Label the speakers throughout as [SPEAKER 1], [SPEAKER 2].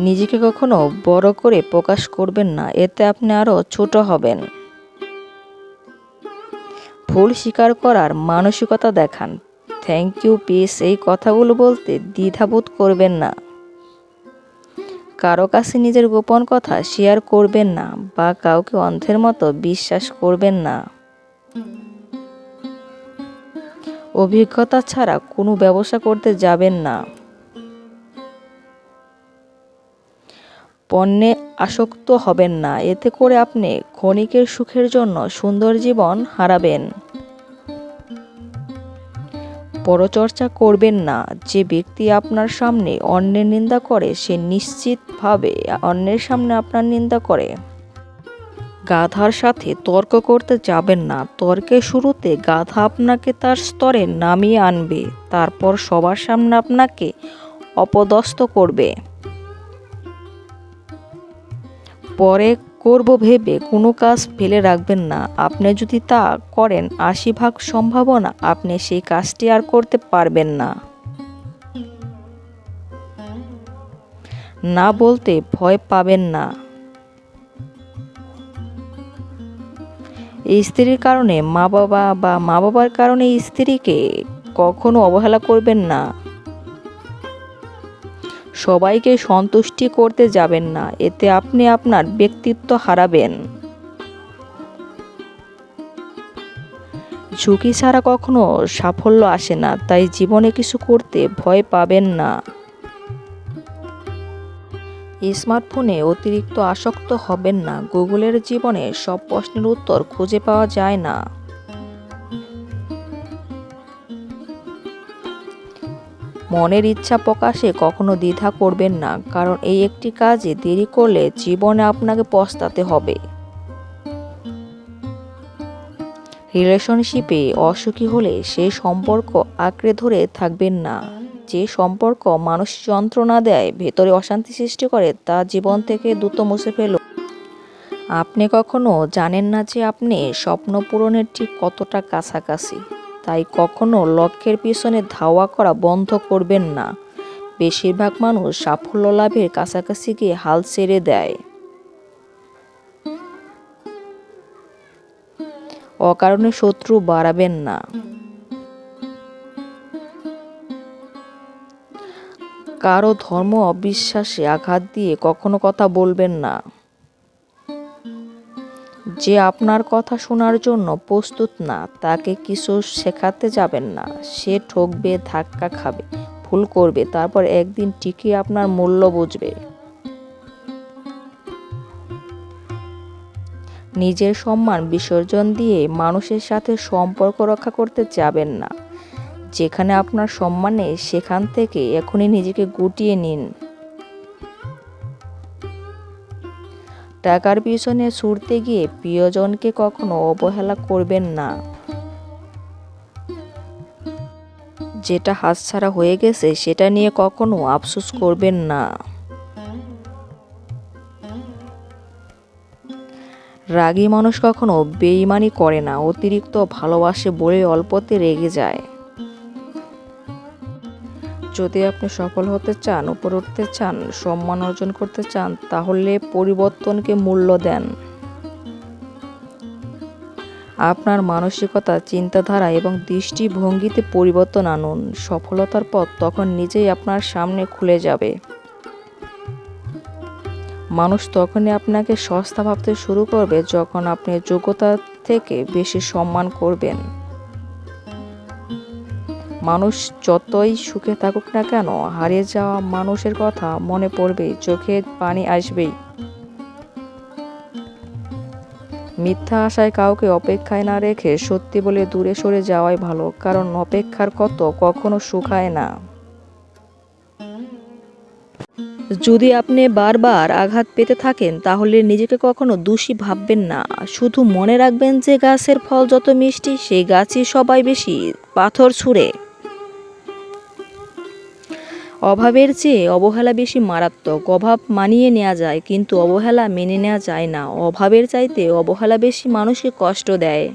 [SPEAKER 1] নিজেকে কখনো বড় করে প্রকাশ করবেন না, এতে আপনি আরও ছোট হবেন। ভুল স্বীকার করার মানসিকতা দেখান। থ্যাংক ইউ পিস এই কথাগুলো বলতে দ্বিধাবোধ করবেন না। কারও কাছে নিজের গোপন কথা শেয়ার করবেন না বা কাউকে অন্ধের মতো বিশ্বাস করবেন না। অভিজ্ঞতা ছাড়া কোনো ব্যবসা করতে যাবেন না। পণ্যে আসক্ত হবেন না। এতে করে আপনি ক্ষণিকের সুখের জন্য সুন্দর জীবন হারাবেন। পরচর্চা করবেন না। যে ব্যক্তি আপনার সামনে অন্যের নিন্দা করে, সে নিশ্চিতভাবে অন্যের সামনে আপনার নিন্দা করে। গাধার সাথে তর্ক করতে যাবেন না। তর্কের শুরুতে গাধা আপনাকে তার স্তরে নামিয়ে আনবে, তারপর সবার সামনে আপনাকে অপদস্থ করবে। পরে করব ভেবে কোনো কাজ ফেলে রাখবেন না। আপনি যদি তা করেন, আশি ভাগ সম্ভাবনা আপনি সেই কাজটি আর করতে পারবেন না। না বলতে ভয় পাবেন না। স্ত্রীর কারণে মা বাবা বা মা বাবার কারণে স্ত্রীকে কখনো অবহেলা করবেন না। সবাইকে সন্তুষ্টি করতে যাবেন না, এতে আপনি আপনার ব্যক্তিত্ব হারাবেন। ঝুঁকি ছাড়া কখনো সাফল্য আসে না, তাই জীবনে কিছু করতে ভয় পাবেন না। স্মার্টফোনে অতিরিক্ত আসক্ত হবেন না, গুগলের জীবনে সব প্রশ্নের উত্তর খুঁজে পাওয়া যায় না। মনের ইচ্ছা প্রকাশে কখনো দ্বিধা করবেন না, কারণ এই একটি কাজে দেরি করলে জীবনে আপনাকে পস্তাতে হবে। রিলেশনশিপে অসুখী হলে সে সম্পর্ক আঁকড়ে ধরে থাকবেন না। যে সম্পর্ক মানুষ যন্ত্রণা দেয়, ভেতরে অশান্তি সৃষ্টি করে, তা জীবন থেকে দ্রুত মুছে ফেল। আপনি কখনো জানেন না যে আপনি স্বপ্ন পূরণের ঠিক কতটা কাছাকাছি। তাই কখনো লক্ষ্যের পিছনে ধাওয়া করা বন্ধ করবেন না। বেশিরভাগ মানুষ সাফল্য লাভের কাছাকাছি গিয়ে হাল ছেড়ে দেয়। অকারণে শত্রু বাড়াবেন না। কারও ধর্ম অবিশ্বাসে আঘাত দিয়ে কখনো কথা বলবেন না। যে আপনার কথা শোনার জন্য প্রস্তুত না, তাকে কিছু শেখাতে যাবেন না। সে ঠকবে, ধাক্কা খাবে, ভুল করবে, তারপর একদিন ঠিকই আপনার মূল্য বুঝবে। নিজের সম্মান বিসর্জন দিয়ে মানুষের সাথে সম্পর্ক রক্ষা করতে যাবেন না। যেখানে আপনার সম্মানে সেখান থেকে এখনই নিজেকে গুটিয়ে নিন। টাকার পিছনে ছুটতে গিয়ে প্রিয়জনকে কখনো অবহেলা করবেন না। যেটা হাতছাড়া হয়ে গেছে, সেটা নিয়ে কখনো আফসোস করবেন না। রাগী মানুষ কখনো বেইমানি করে না, অতিরিক্ত ভালোবাসে বলে অল্পতে রেগে যায়। যদি আপনি সফল হতে চান, উপরে উঠতে চান, সম্মান অর্জন করতে চান, তাহলে পরিবর্তনকে মূল্য দেন। আপনার মানসিকতা, চিন্তাধারা এবং দৃষ্টিভঙ্গিতে পরিবর্তন আনুন। সফলতার পথ তখন নিজেই আপনার সামনে খুলে যাবে। মানুষ তখনই আপনাকে সস্তা ভাবতে শুরু করবে যখন আপনি যোগ্যতা থেকে বেশি সম্মান করবেন। মানুষ যতই সুখে থাকুক না কেন, হারিয়ে যাওয়া মানুষের কথা মনে পড়বে, চোখে পানি আসবেই। মিথ্যা আশায় কাউকে অপেক্ষায় না রেখে সত্যি বলে দূরে সরে যাওয়াই ভালো, কারণ অপেক্ষার কত কখনো সুখায় না। যদি আপনি বারবার আঘাত পেতে থাকেন, তাহলে নিজেকে কখনো দোষী ভাববেন না। শুধু মনে রাখবেন যে গাছের ফল যত মিষ্টি, সেই গাছই সবাই বেশি পাথর ছুঁড়ে। অভাবের চেয়ে অবহেলা বেশি মারাত্মক। অভাব মানিয়ে নেওয়া যায়, কিন্তু অবহেলা মেনে নেওয়া যায় না। অভাবের চাইতে অবহেলা বেশি মানুষকে কষ্ট দেয়।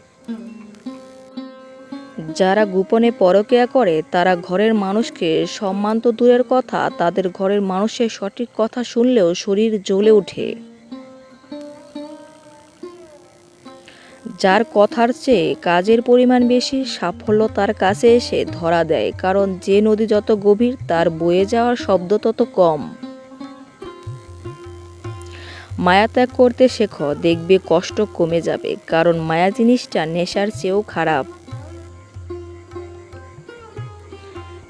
[SPEAKER 1] যারা গোপনে পরকেয়া করে, তারা ঘরের মানুষকে সম্মান তো দূরের কথা, তাদের ঘরের মানুষের সঠিক কথা শুনলেও শরীর জ্বলে ওঠে। যার কথার চেয়ে কাজের পরিমাণ বেশি সাফল্য তার কাছে এসে ধরা দেয়, কারণ যে নদী যত গভীর, তার বয়ে যাওয়ার শব্দ তত কম। মায়া ত্যাগ করতে শেখো, দেখবে কষ্ট কমে যাবে, কারণ মায়া জিনিসটা নেশার চেয়েও খারাপ।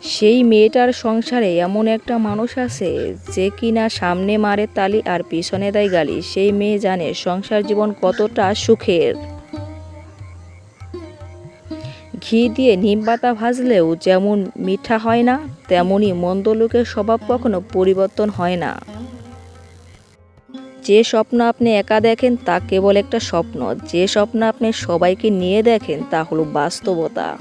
[SPEAKER 1] সেই মেয়েটার সংসারে এমন একটা মানুষ আছে, যে কিনা সামনে মারে তালি আর পিছনে দেয় গালি। সেই মেয়ে জানে সংসার জীবন কতটা সুখের। ঘি দিয়ে নিম পাতা ভাজলেও যেমন মিঠা হয় না তেমনই মন্দ লোকের স্বভাব কখনো পরিবর্তন হয় না। যে স্বপ্ন আপনি একা দেখেন, তা কেবল একটা স্বপ্ন। যে স্বপ্ন আপনি সবাইকে নিয়ে দেখেন, তা হলো বাস্তবতা।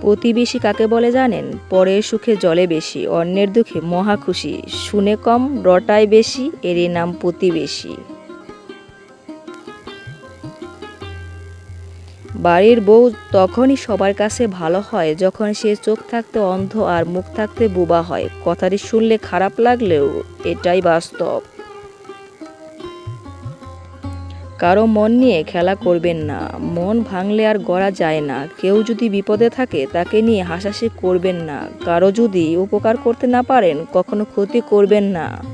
[SPEAKER 1] প্রতিবেশী কাকে বলে জানেন? পরের সুখে জলে বেশি, অন্যের দুঃখে মহা খুশি। শুনে কম, রটায় বেশি, এরই নাম প্রতিবেশী। বাড়ির বউ তখনই সবার কাছে ভালো হয়, যখন সে চোখ থাকতে অন্ধ আর মুখ থাকতে বোবা হয়। কথাটি শুনলে খারাপ লাগলেও এটাই বাস্তব। কারও মন নিয়ে খেলা করবেন না। মন ভাঙলে আর গড়া যায় না। কেউ যদি বিপদে থাকে, তাকে নিয়ে হাসাহাসি করবেন না। কারও যদি উপকার করতে না পারেন, কখনো ক্ষতি করবেন না।